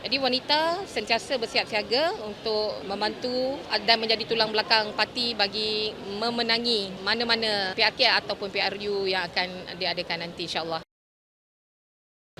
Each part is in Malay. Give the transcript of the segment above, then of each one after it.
Jadi wanita sentiasa bersiap siaga untuk membantu dan menjadi tulang belakang parti bagi memenangi mana-mana PRK ataupun PRU yang akan diadakan nanti insyaAllah.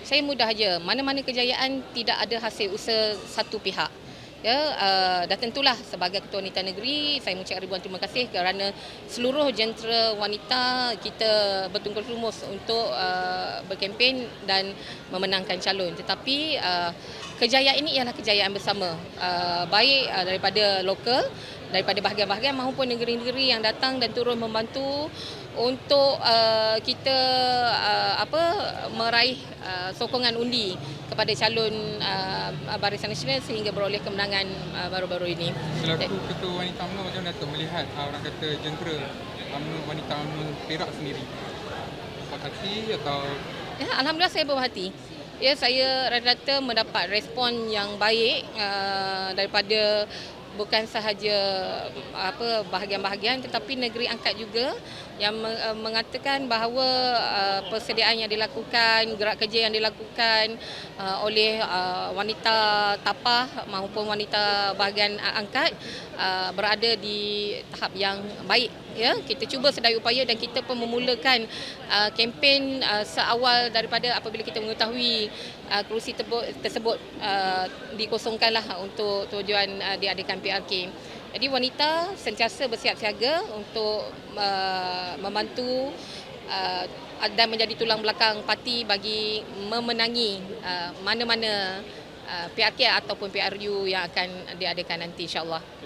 Saya mudah aja. Mana-mana kejayaan tidak ada hasil usaha satu pihak. Ya, uh, dan tentulah sebagai Ketua Wanita Negeri, saya mengucapkan ribuan terima kasih kerana seluruh jentera wanita kita bertungkus lumus untuk uh, berkempen dan memenangkan calon. Tetapi uh, kejayaan ini ialah kejayaan bersama. Uh, baik uh, daripada lokal, daripada bahagian-bahagian maupun negeri-negeri yang datang dan turun membantu untuk uh, kita uh, apa meraih uh, sokongan undi kepada calon uh, Barisan Nasional sehingga beroleh kemenangan uh, baru-baru ini. Selaku Ketua Wanita UMNO macam mana Datuk melihat uh, orang kata jentera UMNO Wanita UMNO Perak sendiri? Puas hati atau Ya, Alhamdulillah saya berbuah hati. Ya, saya rata-rata mendapat respon yang baik uh, daripada bukan sahaja apa bahagian-bahagian tetapi negeri angkat juga yang uh, mengatakan bahawa uh, persediaan yang dilakukan gerak kerja yang dilakukan uh, oleh wanita tapah maupun wanita bahagian angkat berada di tahap yang baik ya. Kita cuba sedaya upaya dan kita pun memulakan kempen seawal daripada apabila kita mengetahui kerusi tersebut dikosongkanlah untuk tujuan diadakan PRK. Jadi wanita sentiasa bersiap siaga untuk uh, membantu uh, dan menjadi tulang belakang parti bagi memenangi uh, mana-mana uh, PRK ataupun PRU yang akan diadakan nanti insyaAllah.